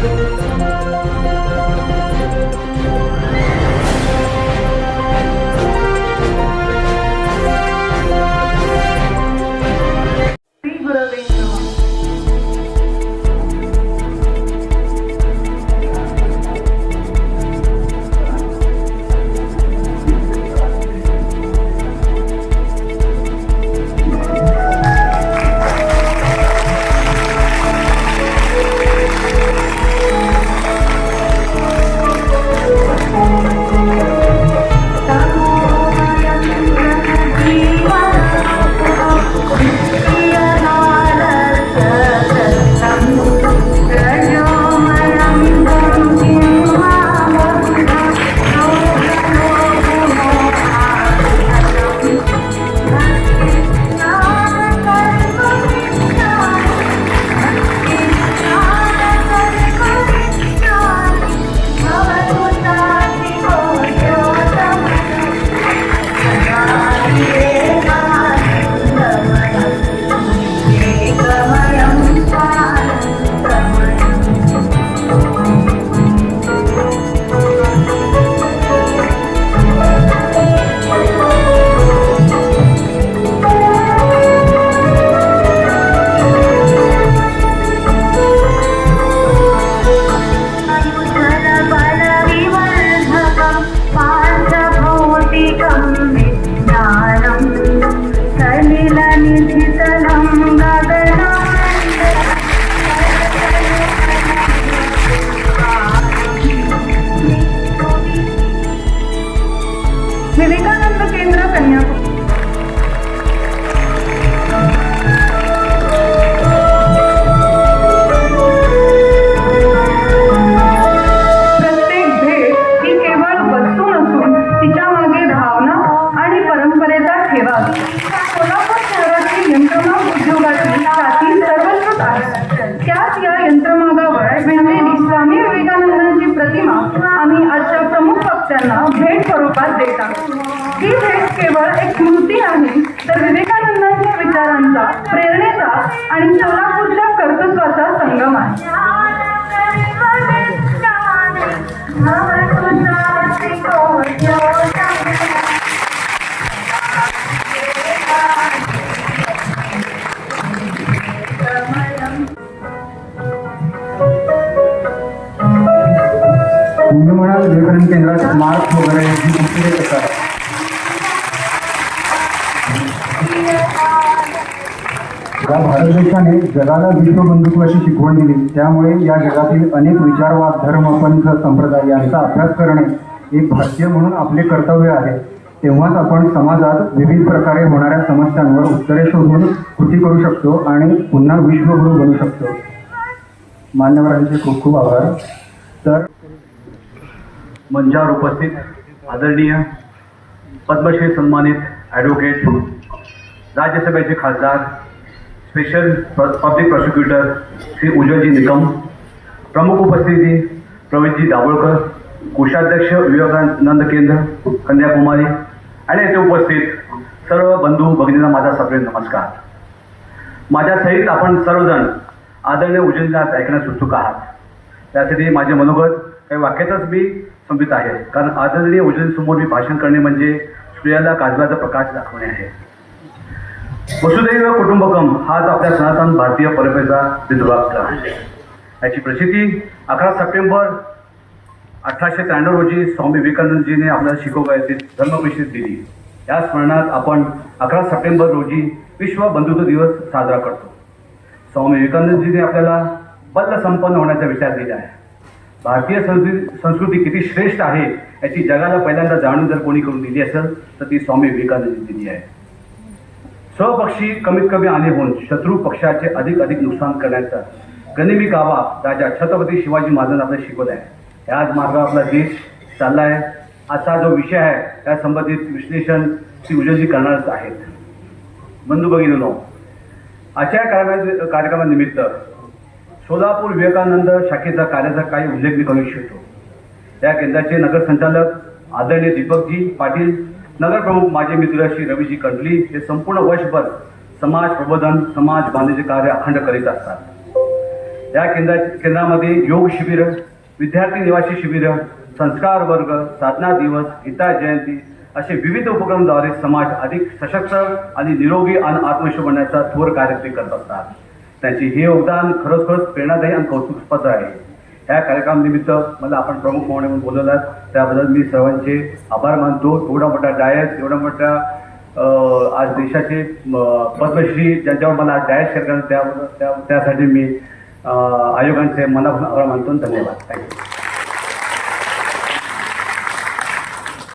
श्री कोल्हापूर शहरातील यंत्रमाग उद्योगातील छाती सर्वस्वत आहे त्याच या यंत्रमागावर विणलेली स्वामी विवेकानंदांची प्रतिमा आम्ही आजच्या प्रमुख वक्त्यांना भेट स्वरूपात देत आहोत ही भेट केवळ एक स्मृती आहे तर विवेकानंदांच्या विचारांचा प्रेरणेचा आणि सोलापूरच्या कर्तृत्वाचा संगम आहे. तुम्ही म्हणाल विवेकानंद केंद्रात मार्क वगैरे ही देत असतात. या भारत देशाने जगाला विश्व बंधुत्वाची शिकवण दिली. त्यामुळे या जगातील अनेक विचारवाद धर्म पंथ संप्रदाय यांचा अभ्यास करणे एक भारतीय म्हणून आपले कर्तव्य आहे. तेव्हाच आपण समाजात विविध प्रकारे होणाऱ्या समस्यांवर उत्तरे शोधून कृती करू शकतो आणि पुन्हा विश्वगुरू बनू शकतो. मान्यवरांचे खूप खूप आभार. तर मंचावर उपस्थित आदरणीय पद्मश्री सन्मानित ॲडव्होकेट राज्यसभेचे खासदार special public prosecutor Shri Ujjwalji Nikam प्रमुख उपस्थिती प्रवीणजी दाभोळकर कोषाध्यक्ष विवेकानंद केंद्र कन्याकुमारी आणि येथे उपस्थित सर्व बंधू भगिनींना माझा सगळे नमस्कार. माझ्या सहित आपण सर्वजण आदरणीय उज्ज्वलला ऐकण्यास उत्सुक आहात. त्यासाठी माझे मनोगत काही वाक्यातच मी संपित आहे. कारण आदरणीय उज्ज्वलसमोर मी भाषण करणे म्हणजे सूर्याला काजव्याचा प्रकाश दाखवणे आहे. वसुदैव कुटुंबकम हाच आपल्या सनातन भारतीय परंपरेचा विद्वाग्र आहे. याची प्रसिद्धी अकरा सप्टेंबर अठराशे त्र्याण्णव रोजी स्वामी विवेकानंदजीने आपल्याला शिकवण्याची धर्मपरिषद दिली. या स्मरणात आपण अकरा सप्टेंबर रोजी विश्व बंधुत्व दिवस साजरा करतो. स्वामी विवेकानंदजीने आपल्याला बल्ल संपन्न होण्याचा विचार दिला आहे. भारतीय संस्कृती संस्कृती किती श्रेष्ठ आहे याची जगाला पहिल्यांदा जाणून जर कोणी करून दिली असेल तर ती स्वामी विवेकानंदजी दिली आहे. स्वपक्षी कमीत कमी आले होऊन शत्रू पक्षाचे अधिक अधिक नुकसान करण्याचा गनिमी गावा राजा छत्रपती शिवाजी महाराजांना आपल्याला शिकवत आहे. याच मार्गावर आपला देश चालला आहे आजचा जो विषय आहे त्या संबंधित विश्लेषण श्री उजलजी करणारच आहेत. बंधू भगिनीनो आजच्या कार्यक्रमानिमित्त सोलापूर विवेकानंद शाखेचा कार्याचा काही उल्लेख मी करू इच्छितो. या केंद्राचे नगर संचालक आदरणीय दीपकजी पाटील नगरप्रमुख माझे मित्र श्री रवीजी कंडली हे संपूर्ण वर्षभर समाज प्रबोधन समाज बांधणीचे कार्य अखंड करीत असतात. या केंद्रा केंद्रामध्ये योग शिबिर विद्यार्थी निवासी शिबिर संस्कार वर्ग साधना दिवस गीता जयंती असे विविध उपक्रमाद्वारे समाज अधिक सशक्त आणि निरोगी आणि आत्मविश्वास बनण्याचा थोर कार्य ते करत असतात. त्यांची हे योगदान खरोखरच प्रेरणादायी आणि कौतुकस्पद आहे. ह्या कार्यक्रमानिमित्त मला आपण प्रमुख पाहुणे म्हणून बोलवलात त्याबद्दल मी सर्वांचे आभार मानतो. एवढा मोठा डायस एवढा मोठा आज देशाचे पद्मश्री ज्यांच्यावर मला आज डायस शेअर करणार त्याबद्दल त्या त्यासाठी मी आयोगांचे मनापासून आभार मानतो धन्यवाद. थँक्यू